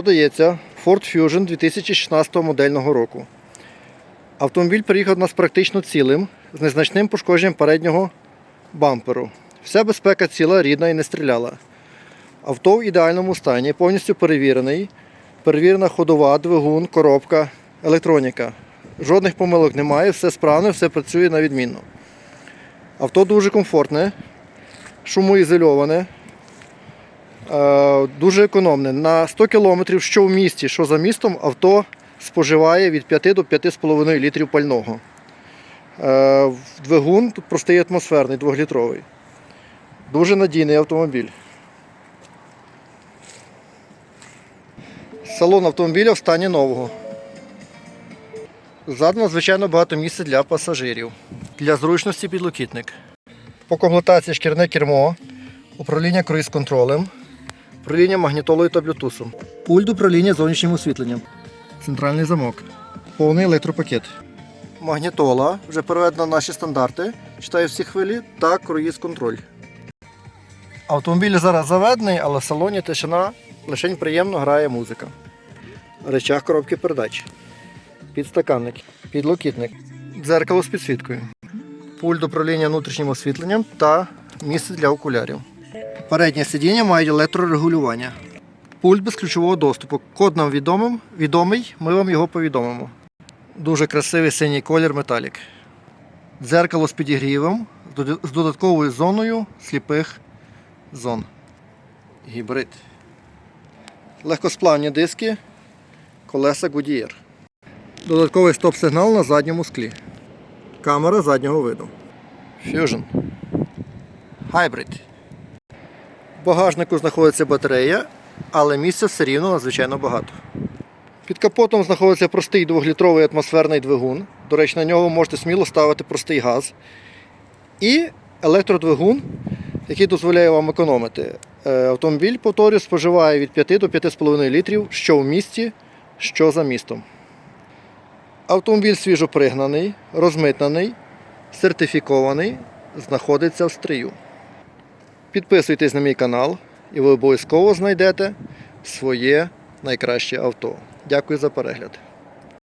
Подається Ford Fusion 2016 модельного року. Автомобіль приїхав до нас практично цілим, з незначним пошкодженням переднього бамперу. Вся безпека ціла, рідна і не стріляла. Авто в ідеальному стані, повністю перевірений. Перевірена ходова, двигун, коробка, електроніка. Жодних помилок немає, все справне, все працює на відмінно. Авто дуже комфортне, шумоізольоване, дуже економне. На 100 км, що в місті, що за містом, авто споживає від 5 до 5,5 літрів пального. Е, Двигун тут простий атмосферний, 2-літровий. Дуже надійний автомобіль. Салон автомобіля в стані нового. Ззаду надзвичайно багато місця для пасажирів. Для зручності підлокітник. По комплектації шкірне кермо, управління круїз-контролем, управління магнітолою та блютусом, пульт управління зовнішнім освітленням, центральний замок, повний електропакет. Магнітола вже переведена на наші стандарти, читає всі хвилі та круїз-контроль. Автомобіль зараз заведений, але в салоні тишина, лише приємно грає музика. Речах коробки передач. Підстаканник, підлокітник, дзеркало з підсвіткою, пульт управління внутрішнім освітленням та місце для окулярів. Переднє сидіння мають електрорегулювання. Пульт без ключового доступу. Код нам відомим, відомий, ми вам його повідомимо. Дуже красивий синій колір металік. Дзеркало з підігрівом, з додатковою зоною сліпих зон. Гібрид. Легкосплавні диски, колеса Goodyear. Додатковий стоп-сигнал на задньому склі. Камера заднього виду. Fusion. Hybrid. Багажнику знаходиться батарея, але місця все рівно надзвичайно багато. Під капотом знаходиться простий 2-літровий атмосферний двигун. До речі, на нього можете сміло ставити простий газ. І електродвигун, який дозволяє вам економити. Е, Автомобіль, повторюю, споживає від 5 до 5,5 літрів що в місті, що за містом. Автомобіль свіжо пригнаний, розмитнений, сертифікований, знаходиться в стрію. Підписуйтесь на мій канал і ви обов'язково знайдете своє найкраще авто. Дякую за перегляд.